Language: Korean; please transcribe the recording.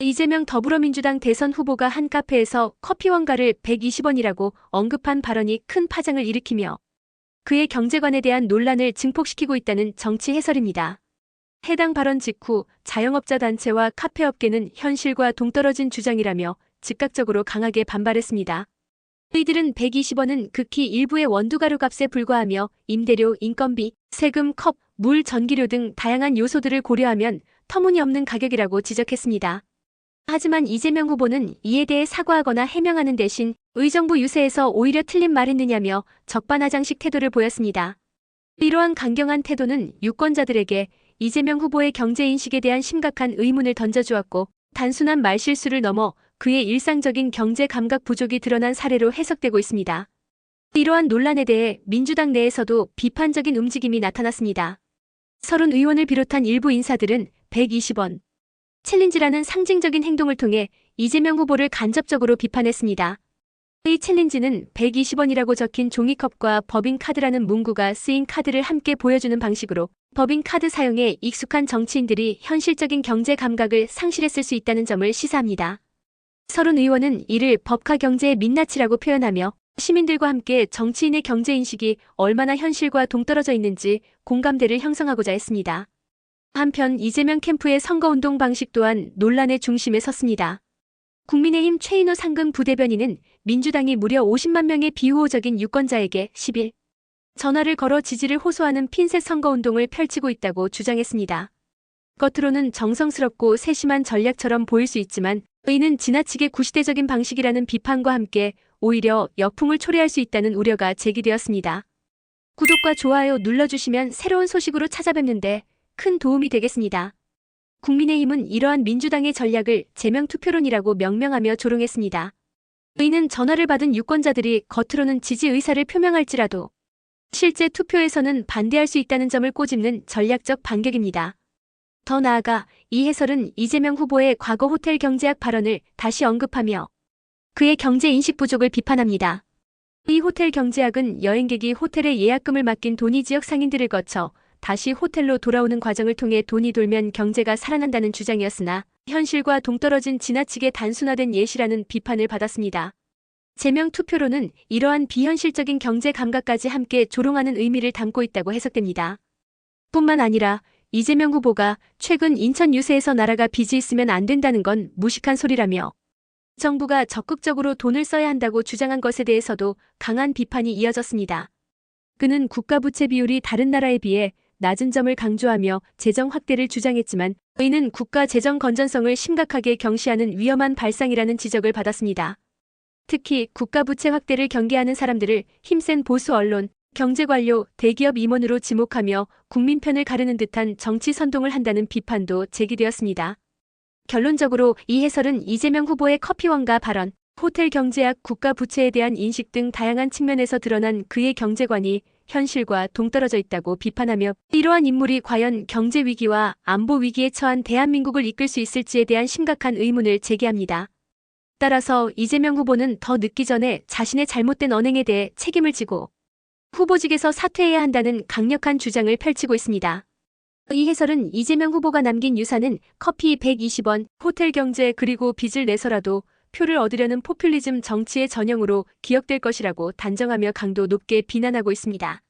이재명 더불어민주당 대선 후보가 한 카페에서 커피 원가를 120원이라고 언급한 발언이 큰 파장을 일으키며 그의 경제관에 대한 논란을 증폭시키고 있다는 정치 해설입니다. 해당 발언 직후 자영업자 단체와 카페업계는 현실과 동떨어진 주장이라며 즉각적으로 강하게 반발했습니다. 이들은 120원은 극히 일부의 원두가루 값에 불과하며 임대료, 인건비, 세금, 컵, 물, 전기료 등 다양한 요소들을 고려하면 터무니없는 가격이라고 지적했습니다. 하지만 이재명 후보는 이에 대해 사과하거나 해명하는 대신 의정부 유세에서 오히려 틀린 말했느냐며 적반하장식 태도를 보였습니다. 이러한 강경한 태도는 유권자들에게 이재명 후보의 경제인식에 대한 심각한 의문을 던져주었고 단순한 말실수를 넘어 그의 일상적인 경제 감각 부족이 드러난 사례로 해석되고 있습니다. 이러한 논란에 대해 민주당 내에서도 비판적인 움직임이 나타났습니다. 서른 의원을 비롯한 일부 인사들은 120원 챌린지라는 상징적인 행동을 통해 이재명 후보를 간접적으로 비판했습니다. 이 챌린지는 120원이라고 적힌 종이컵과 법인카드라는 문구가 쓰인 카드를 함께 보여주는 방식으로 법인카드 사용에 익숙한 정치인들이 현실적인 경제 감각을 상실했을 수 있다는 점을 시사합니다. 서른 의원은 이를 법카 경제의 민낯이라고 표현하며 시민들과 함께 정치인의 경제인식이 얼마나 현실과 동떨어져 있는지 공감대를 형성하고자 했습니다. 한편 이재명 캠프의 선거운동 방식 또한 논란의 중심에 섰습니다. 국민의힘 최인호 상근 부대변인은 민주당이 무려 50만 명의 비우호적인 유권자에게 10일 전화를 걸어 지지를 호소하는 핀셋 선거운동을 펼치고 있다고 주장했습니다. 겉으로는 정성스럽고 세심한 전략처럼 보일 수 있지만 이는 지나치게 구시대적인 방식이라는 비판과 함께 오히려 역풍을 초래할 수 있다는 우려가 제기되었습니다. 구독과 좋아요 눌러주시면 새로운 소식으로 찾아뵙는데 큰 도움이 되겠습니다. 국민의힘은 이러한 민주당의 전략을 제명 투표론이라고 명명하며 조롱했습니다. 이는 전화를 받은 유권자들이 겉으로는 지지 의사를 표명할지라도 실제 투표에서는 반대할 수 있다는 점을 꼬집는 전략적 반격입니다. 더 나아가 이 해설은 이재명 후보의 과거 호텔 경제학 발언을 다시 언급하며 그의 경제 인식 부족을 비판합니다. 이 호텔 경제학은 여행객이 호텔에 예약금을 맡긴 돈이 지역 상인들을 거쳐 다시 호텔로 돌아오는 과정을 통해 돈이 돌면 경제가 살아난다는 주장이었으나 현실과 동떨어진 지나치게 단순화된 예시라는 비판을 받았습니다. 제명 투표로는 이러한 비현실적인 경제 감각까지 함께 조롱하는 의미를 담고 있다고 해석됩니다. 뿐만 아니라 이재명 후보가 최근 인천 유세에서 나라가 빚이 있으면 안 된다는 건 무식한 소리라며 정부가 적극적으로 돈을 써야 한다고 주장한 것에 대해서도 강한 비판이 이어졌습니다. 그는 국가 부채 비율이 다른 나라에 비해 낮은 점을 강조하며 재정 확대를 주장했지만 이는 국가 재정 건전성을 심각하게 경시하는 위험한 발상이라는 지적을 받았습니다. 특히 국가 부채 확대를 경계하는 사람들을 힘센 보수 언론, 경제관료, 대기업 임원으로 지목하며 국민 편을 가르는 듯한 정치 선동을 한다는 비판도 제기되었습니다. 결론적으로 이 해설은 이재명 후보의 커피원가 발언, 호텔 경제학 국가 부채에 대한 인식 등 다양한 측면에서 드러난 그의 경제관이 현실과 동떨어져 있다고 비판하며 이러한 인물이 과연 경제 위기와 안보 위기에 처한 대한민국을 이끌 수 있을지에 대한 심각한 의문을 제기합니다. 따라서 이재명 후보는 더 늦기 전에 자신의 잘못된 언행에 대해 책임을 지고 후보직에서 사퇴해야 한다는 강력한 주장을 펼치고 있습니다. 이 해설은 이재명 후보가 남긴 유산은 커피 120원, 호텔 경제 그리고 빚을 내서라도 표를 얻으려는 포퓰리즘 정치의 전형으로 기억될 것이라고 단정하며 강도 높게 비난하고 있습니다.